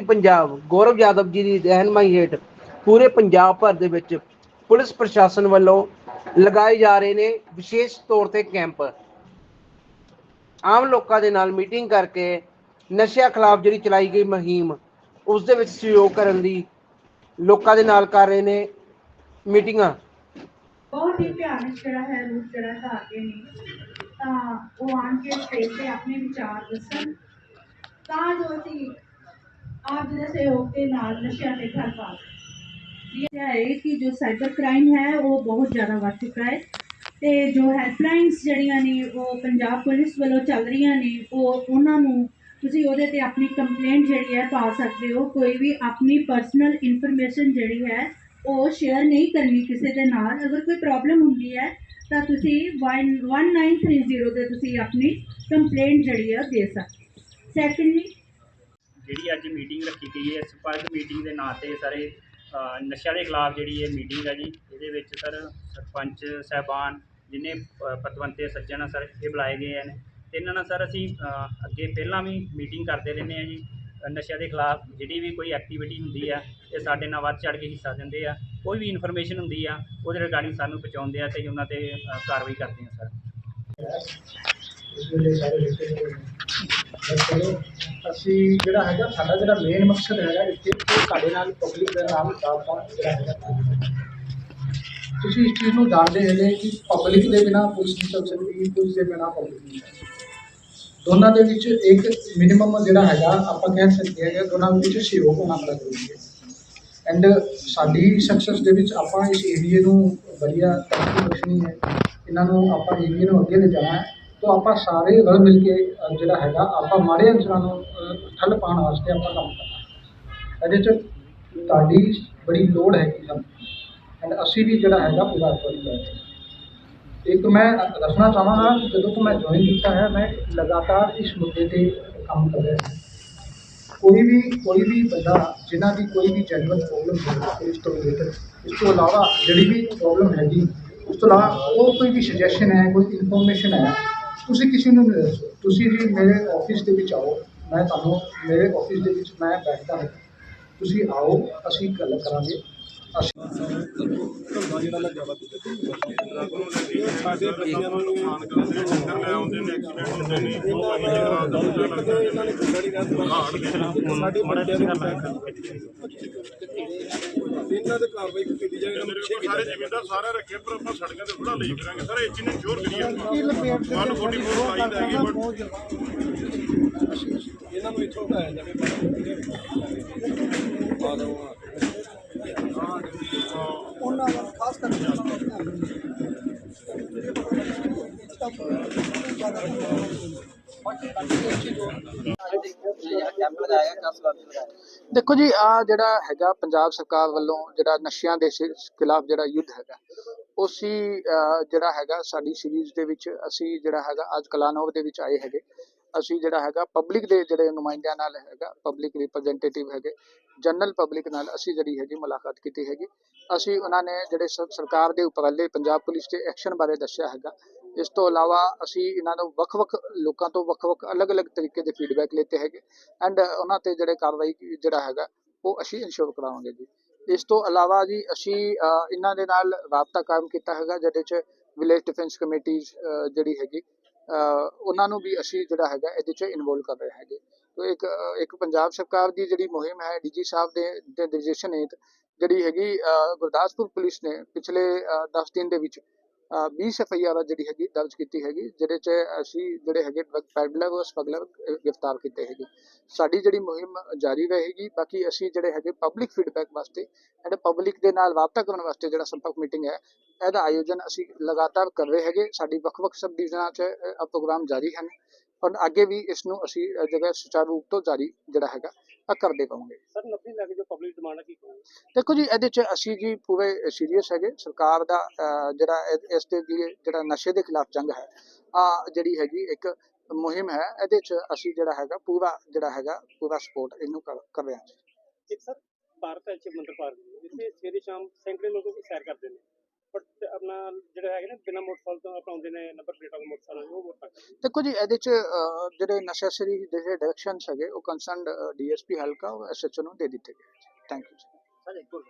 DGP Punjab, ਗੌਰਵ ਯਾਦਵ ਜੀ ਦੀ ਰਹਿਨਮਾਈ ਹੇਠ ਪੂਰੇ ਪੰਜਾਬ ਭਰ ਦੇ ਵਿੱਚ ਪੁਲਿਸ ਪ੍ਰਸ਼ਾਸਨ ਵੱਲੋਂ ਲਗਾਏ ਜਾ ਰਹੇ ਨੇ ਵਿਸ਼ੇਸ਼ ਤੌਰ ਤੇ ਕੈਂਪ। ਆਮ ਲੋਕਾਂ ਦੇ ਨਾਲ ਮੀਟਿੰਗ ਕਰਕੇ ਨਸ਼ਿਆਂ ਖਿਲਾਫ ਜਿਹੜੀ ਚਲਾਈ ਗਈ ਮੁਹਿੰਮ, ਉਸ ਦੇ ਵਿੱਚ ਸਹਿਯੋਗ ਕਰਨ ਦੀ ਲੋਕਾਂ ਦੇ ਨਾਲ ਕਰ ਰਹੇ ਨੇ ਮੀਟਿੰਗਾਂ। ਬਹੁਤ ਹੀ ਭਿਆਨਕ ਜਿਹੜਾ ਹੈ ਰੂਪ ਜਿਹੜਾ ਧਾਰ ਨੇ। ਤਾਂ ਉਹ ਆਣ ਕੇ ਸਟੇਜ ਤੇ ਆਪਣੇ ਵਿਚਾਰ ਦੱਸਣ। ਤਾਂ ਜੋ ਅਸੀਂ ਆਪ ਜੀ ਦੇ ਸਹਿਯੋਗ ਦੇ ਨਾਲ ਨਸ਼ਿਆਂ ਤੇ ਠੱਲ ਪਾ ਸਕੀਏ ਇਹ ਹੈ ਕਿ ਜੋ ਸਾਈਬਰ ਕ੍ਰਾਈਮ ਹੈ, ਉਹ ਬਹੁਤ ਜ਼ਿਆਦਾ ਵੱਧ ਚੁੱਕਾ ਹੈ ਤੇ ਜੋ ਹੈਲਪਲਾਈਨਸ ਜਿਹੜੀਆਂ ਨੇ, ਉਹ ਪੰਜਾਬ ਪੁਲਿਸ ਵੱਲੋਂ ਚੱਲ ਰਹੀਆਂ ਨੇ, ਉਹ ਉਹਨਾਂ ਨੂੰ ਤੁਸੀਂ ਉਹਦੇ ਤੇ ਆਪਣੀ ਕੰਪਲੇਂਟ ਜਿਹੜੀ ਹੈ ਪਾ ਸਕਦੇ ਹੋ। ਕੋਈ ਵੀ ਆਪਣੀ ਪਰਸਨਲ ਇਨਫੋਰਮੇਸ਼ਨ ਜਿਹੜੀ ਹੈ, ਉਹ ਸ਼ੇਅਰ ਨਹੀਂ ਕਰਨੀ ਕਿਸੇ ਦੇ ਨਾਲ। ਅਗਰ ਕੋਈ ਪ੍ਰੋਬਲਮ ਹੁੰਦੀ ਹੈ, ਤਾਂ ਤੁਸੀਂ 1930 ਤੇ ਤੁਸੀਂ ਆਪਣੀ ਕੰਪਲੇਂਟ ਜਿਹੜੀ ਹੈ ਦੇ ਸਕਦੇ ਸੈਕੰਡਲੀ ਜਿਹੜੀ ਅੱਜ ਮੀਟਿੰਗ ਰੱਖੀ ਗਈ ਹੈ ਸਪਾਰਕ ਮੀਟਿੰਗ ਦੇ ਨਾਂ ਤੇ ਸਾਰੇ ਨਸ਼ਿਆਂ ਦੇ ਖਿਲਾਫ ਜਿਹੜੀ ਇਹ ਮੀਟਿੰਗ ਹੈ ਜੀ ਇਹਦੇ ਵਿੱਚ ਸਰ ਸਰਪੰਚ ਸਾਹਿਬਾਨ ਜਿੰਨੇ ਅ, ਪਤਵੰਤੇ ਸੱਜਣ ਆ ਸਰ ਇਹ ਬੁਲਾਏ ਗਏ ਹਨ। ਤੇ ਇਹਨਾਂ ਨਾਲ ਸਰ ਅਸੀਂ ਅੱਗੇ ਪਹਿਲਾਂ ਵੀ ਮੀਟਿੰਗ ਕਰਦੇ ਰਹਿੰਦੇ ਆ ਜੀ। ਨਸ਼ਿਆਂ ਦੇ ਖਿਲਾਫ ਜਿਹੜੀ ਵੀ ਕੋਈ ਐਕਟੀਵਿਟੀ ਹੁੰਦੀ ਆ ਇਹ ਸਾਡੇ ਨਾਲ ਵੱਧ ਚੜ੍ਹ ਕੇ ਹਿੱਸਾ ਦਿੰਦੇ ਆ। ਕੋਈ ਵੀ ਇਨਫੋਰਮੇਸ਼ਨ ਹੁੰਦੀ ਆ ਉਹਦੇ ਰਿਗਾਰਡਿੰਗ ਸਾਨੂੰ ਪਹੁੰਚਾਉਂਦੇ ਆ ਤੇ ਉਹਨਾਂ ਤੇ ਕਾਰਵਾਈ ਕਰਦੇ ਆ ਸਰ। ਅਸੀਂ ਜਿਹੜਾ ਹੈਗਾ, ਸਾਡਾ ਜਿਹੜਾ ਮੇਨ ਮਕਸਦ ਹੈਗਾ ਇੱਥੇ, ਉਹ ਸਾਡੇ ਨਾਲ ਪਬਲਿਕ ਦੇ ਨਾਲ ਸਾਫਾ ਜਿਹੜਾ ਹੈਗਾ ਤੁਸੀਂ ਇਸ ਚੀਜ਼ ਨੂੰ ਜਾਣਦੇ ਹੈਗੇ ਕਿ ਪਬਲਿਕ ਦੇ ਬਿਨਾ ਪੁਲਿਸ ਨਹੀਂ ਚੱਲ ਸਕਦੀ ਪੁਲਿਸ ਦੇ ਬਿਨਾ ਪਬਲਿਕ ਨਹੀਂ ਚੱਲ ਸਕਦੀ। ਦੋਨਾਂ ਦੇ ਵਿੱਚ ਇੱਕ ਮਿਨੀਮਮ ਜਿਹੜਾ ਹੈਗਾ, ਆਪਾਂ ਕਹਿ ਸਕਦੇ ਹਾਂ ਦੋਨਾਂ ਵਿੱਚ ਸਹਿਯੋਗ ਹੋਣਾ ਬੜਾ ਜ਼ਰੂਰੀ ਹੈ। ਐਂਡ ਸਾਡੀ ਸਕਸੈਸ ਦੇ ਵਿੱਚ ਆਪਾਂ ਇਸ ਏਰੀਏ ਨੂੰ ਵਧੀਆ ਤਰੱਕੀ ਬਖਸ਼ਣੀ ਹੈ। ਇਹਨਾਂ ਨੂੰ ਆਪਾਂ ਏਰੀਏ ਨੂੰ ਅੱਗੇ ਲਿਜਾਣਾ ਹੈ। ਤਾਂ ਆਪਾਂ ਸਾਰੇ ਰਲ ਮਿਲ ਕੇ ਜਿਹੜਾ ਹੈਗਾ, ਆਪਾਂ ਮਾੜੇ ਅਨਸਰਾਂ ਨੂੰ ਠੱਲ ਪਾਉਣ ਵਾਸਤੇ ਆਪਾਂ ਕੰਮ ਕਰਨਾ। ਇਹਦੇ 'ਚ ਤੁਹਾਡੀ ਬੜੀ ਲੋੜ ਹੈਗੀ ਸਾਨੂੰ। ਐਂਡ ਅਸੀਂ ਵੀ ਜਿਹੜਾ ਹੈਗਾ, ਪੂਰਾ ਕਰ ਇੱਕ ਮੈਂ ਦੱਸਣਾ ਚਾਹਾਂਗਾ, ਜਦੋਂ ਤੋਂ ਮੈਂ ਜੁਆਇਨ ਕੀਤਾ ਹੈ, ਮੈਂ ਲਗਾਤਾਰ ਇਸ ਮੁੱਦੇ ਤੇ ਕੰਮ ਕਰ ਰਿਹਾ ਹਾਂ। ਕੋਈ ਵੀ ਕੋਈ ਵੀ ਬੰਦਾ, ਜਿਨ੍ਹਾਂ ਦੀ ਕੋਈ ਵੀ ਜੈਨੂਅਨ ਪ੍ਰੋਬਲਮ ਹੈ ਇਸ ਤੋਂ ਰਿਲੇਟਡ ਇਸ ਤੋਂ ਇਲਾਵਾ ਜਿਹੜੀ ਵੀ ਪ੍ਰੋਬਲਮ ਹੈਗੀ, ਉਸ ਤੋਂ ਇਲਾਵਾ ਉਹ ਕੋਈ ਵੀ ਸੁਜੈਸ਼ਨ ਹੈ, ਕੋਈ ਇਨਫੋਰਮੇਸ਼ਨ ਹੈ ਤੁਸੀਂ ਕਿਸੇ ਨੂੰ ਨਹੀਂ ਦੱਸੋ ਤੁਸੀਂ ਜੀ ਮੇਰੇ ਆਫਿਸ ਦੇ ਵਿੱਚ ਆਓ, ਮੈਂ ਤੁਹਾਨੂੰ ਮੇਰੇ ਆਫਿਸ ਦੇ ਵਿੱਚ ਮੈਂ ਬੈਠਦਾ ਹਾਂ। ਤੁਸੀਂ ਆਓ, ਅਸੀਂ ਗੱਲ ਕਰਾਂਗੇ। ਅਸੀਂ ਸਾਡੇ ਬੱਚਿਆਂ ਨੂੰ ਨੁਕਸਾਨ ਕਰਦੇ ਨੇ ਲੈ ਆਉਂਦੇ ਨੇ ਐਕਸੀਡੈਂਟ ਹੁੰਦੇ ਨੇ ਉਹ ਅਸੀਂ ਕਰਾ ਦਿੰਦੇ ਇਹਨਾਂ ਨੇ ਸਾਡੀ ਬੱਚਿਆਂ ਦੀ ਇਹਨਾਂ ਦੇ ਕਾਰਵਾਈ ਕੀਤੀ ਜਾਏਗੀ ਮੇਰੇ ਕੋਲ ਸਾਰੇ ਜ਼ਿਮੀਂਦਾਰ ਸਾਰੇ ਰੱਖੇ ਪਰ ਆਪਾਂ ਸੜਕਾਂ ਤੇ ਥੋੜਾ ਲਈ ਫਿਰਾਂਗੇ ਸਰ ਇਹ ਚੀਜ਼ ਸ਼ੋਰ ਕਰੀਏ ਆਪਾਂ 144 ਲਾਈਨ ਹੈਗੀ ਬਟ ਇਹਨਾਂ ਨੂੰ ਇੱਥੋਂ ਹਟਾਇਆ ਜਾਵੇ। ਆ ਜਾਓ ਉਹਨਾਂ ਵੱਲ ਖਾਸ ਕਰਕੇ ਦੇਖੋ ਜੀ ਆ ਜਿਹੜਾ ਹੈਗਾ ਪੰਜਾਬ ਸਰਕਾਰ ਵੱਲੋਂ ਜਿਹੜਾ ਨਸ਼ਿਆਂ ਦੇ ਖਿਲਾਫ ਜਿਹੜਾ ਯੁੱਧ ਹੈਗਾ ਉਸੀ ਜਿਹੜਾ ਹੈਗਾ ਸਾਡੀ ਸੀਰੀਜ਼ ਦੇ ਵਿੱਚ ਅਸੀਂ ਜਿਹੜਾ ਹੈਗਾ ਅੱਜ ਕਲਾਨੌਰ ਦੇ ਵਿੱਚ ਆਏ ਹੈਗੇ। ਅਸੀਂ ਜਿਹੜਾ ਹੈਗਾ ਪਬਲਿਕ ਦੇ ਜਿਹੜੇ ਨੁਮਾਇੰਦਿਆਂ ਨਾਲ ਹੈਗਾ ਪਬਲਿਕ ਰਿਪਰੈਜ਼ੈਂਟੇਟਿਵ ਹੈਗੇ ਜਨਰਲ ਪਬਲਿਕ ਨਾਲ ਅਸੀਂ ਜਿਹੜੀ ਹੈਗੀ ਮੁਲਾਕਾਤ ਕੀਤੀ ਹੈਗੀ। ਅਸੀਂ ਉਹਨਾਂ ਨੇ ਜਿਹੜੇ ਸ- ਸਰਕਾਰ ਦੇ ਉਪਰਾਲੇ ਪੰਜਾਬ ਪੁਲਿਸ ਦੇ ਐਕਸ਼ਨ ਬਾਰੇ ਦੱਸਿਆ ਹੈਗਾ। ਇਸ ਤੋਂ ਇਲਾਵਾ ਅਸੀਂ ਇਹਨਾਂ ਨੂੰ ਵੱਖ-ਵੱਖ ਲੋਕਾਂ ਤੋਂ ਵੱਖ-ਵੱਖ ਅਲੱਗ-ਅਲੱਗ ਤਰੀਕੇ ਦੇ ਫੀਡਬੈਕ ਲਿੱਤੇ ਹੈਗੇ ਐਂਡ ਉਹਨਾਂ ਤੇ ਜਿਹੜੇ ਕਾਰਵਾਈ ਜਿਹੜਾ ਹੈਗਾ ਉਹ ਅਸੀਂ ਇਨਸ਼ੋਰ ਕਰਾਵਾਂਗੇ ਜੀ। ਇਸ ਤੋਂ ਇਲਾਵਾ ਜੀ ਅਸੀਂ ਇਹਨਾਂ ਦੇ ਨਾਲ ਰਾਬਤਾ ਕਾਇਮ ਕੀਤਾ ਹੈਗਾ, ਜਿਹਦੇ ਚ ਵਿਲੇਜ ਡਿਫੈਂਸ ਕਮੇਟੀਜ਼ ਜਿਹੜੀ ਹੈਗੀ ਉਹਨਾਂ ਨੂੰ ਵੀ ਅਸੀਂ ਜਿਹੜਾ ਹੈਗਾ ਇਹਦੇ ਚ ਇਨਵੋਲਵ ਕਰ ਰਹੇ ਹੈਗੇ। ਤੋ ਇੱਕ ਇੱਕ ਪੰਜਾਬ ਸਰਕਾਰ ਦੀ ਜਿਹੜੀ ਮੁਹਿੰਮ ਹੈ ਡੀਜੀ ਸਾਹਿਬ ਦੇ ਨਿਰਦੇਸ਼ਨ ਹੇਠ ਜਿਹੜੀ ਹੈਗੀ ਗੁਰਦਾਸਪੁਰ ਪੁਲਿਸ ਨੇ ਪਿਛਲੇ 10 ਦਿਨ ਦੇ ਵਿੱਚ 20 ਐਫਆਈਆਰ ਜਿਹੜੀ ਹੈਗੀ ਦਰਜ ਕੀਤੀ ਹੈਗੀ ਜਿਹਦੇ ਚ ਅਸੀਂ ਜਿਹੜੇ ਹੈਗੇ ਡਰਗ ਪੈਡਲਰ ਔਰ ਸਮਗਲਰ ਗ੍ਰਿਫਤਾਰ ਕੀਤੇ ਹੈਗੇ। ਸਾਡੀ ਜਿਹੜੀ ਮੁਹਿੰਮ ਜਾਰੀ ਰਹੇਗੀ ਬਾਕੀ ਅਸੀਂ ਜਿਹੜੇ ਹੈਗੇ ਪਬਲਿਕ ਫੀਡਬੈਕ ਵਾਸਤੇ ਐਂਡ ਪਬਲਿਕ ਦੇ ਨਾਲ ਰਾਬਤਾ ਕਰਨ ਵਾਸਤੇ ਜਿਹੜਾ ਸੰਪਰਕ ਮੀਟਿੰਗ ਹੈ ਇਹਦਾ ਆਯੋਜਨ ਅਸੀਂ ਲਗਾਤਾਰ ਕਰ ਰਹੇ ਹੈਗੇ। ਸਾਡੀ ਵੱਖ-ਵੱਖ ਸਬ ਡਿਵੀਜ਼ਨਾਂ 'ਚ ਅ, ਪ੍ਰੋਗਰਾਮ ਜਾਰੀ ਹਨ। ਔਰ ਅੱਗੇ ਵੀ ਇਸ ਨੂੰ ਅਸੀਂ ਜਿਹੜਾ ਸੁਚਾਰੂ ਰੂਪ ਤੋਂ ਜਾਰੀ ਜਿਹੜਾ ਹੈਗਾ ਆ ਕਰਦੇ ਰਹਾਂਗੇ ਸਰ 90 ਲੱਖ ਜੋ ਪਬਲਿਕ ਡਿਮਾਂਡ ਹੈ ਕੀ ਦੇਖੋ ਜੀ ਇਹਦੇ 'ਚ ਅਸੀਂ ਜੀ ਪੂਰੇ ਸੀਰੀਅਸ ਹੈਗੇ। ਸਰਕਾਰ ਦਾ ਜਿਹੜਾ ਇਸ ਲਈ ਜਿਹੜਾ ਨਸ਼ੇ ਦੇ ਖਿਲਾਫ ਜੰਗ ਹੈ ਆ ਜਿਹੜੀ ਹੈਗੀ ਇੱਕ ਮੁਹਿੰਮ ਹੈ ਇਹਦੇ 'ਚ ਅਸੀਂ ਜਿਹੜਾ ਹੈਗਾ ਪੂਰਾ ਜਿਹੜਾ ਹੈਗਾ ਪੂਰਾ ਸਪੋਰਟ ਇਹਨੂੰ ਕਰ ਰਹੇ ਹਾਂ ਇੱਕ ਸਰ ਭਾਰਤ ਐਚ ਮੰਦਰ ਪਾਰਕ ਜਿੱਥੇ ਸਵੇਰੇ ਸ਼ਾਮ ਸੈਂਕੜੇ ਲੋਕ ਸੈਰ ਕਰਦੇ ਨੇ। ਬਟ ਆਪਣਾ ਜਿਹੜਾ ਹੈਗਾ ਨਾ ਬਿਨਾਂ ਮੋਟਰਸਾਈਕਲ ਤੋਂ ਅਪਣਾਉਂਦੇ ਨੇ ਨੰਬਰ ਪਲੇਟ ਵਾਲੇ ਮੋਟਰਸਾਈਕਲ ਉਹ ਪਾਉਂਦੇ ਨੇ। ਦੇਖੋ ਜੀ ਇਹਦੇ ਚ ਅਹ, ਜਿਹੜੇ ਨਸ਼ਾਸ਼ਰੀ ਦੇ ਜਿਹੜੇ ਡਾਇਰੈਕਸ਼ਨਸ ਹੈਗੇ ਉਹ ਕੰਸਰਨਡ ਡੀਐਸਪੀ ਹਲਕਾ ਐਸਐਚਓ ਨੂੰ ਦੇ ਦਿੱਤੇ ਗਏ ਥੈਂਕ ਯੂ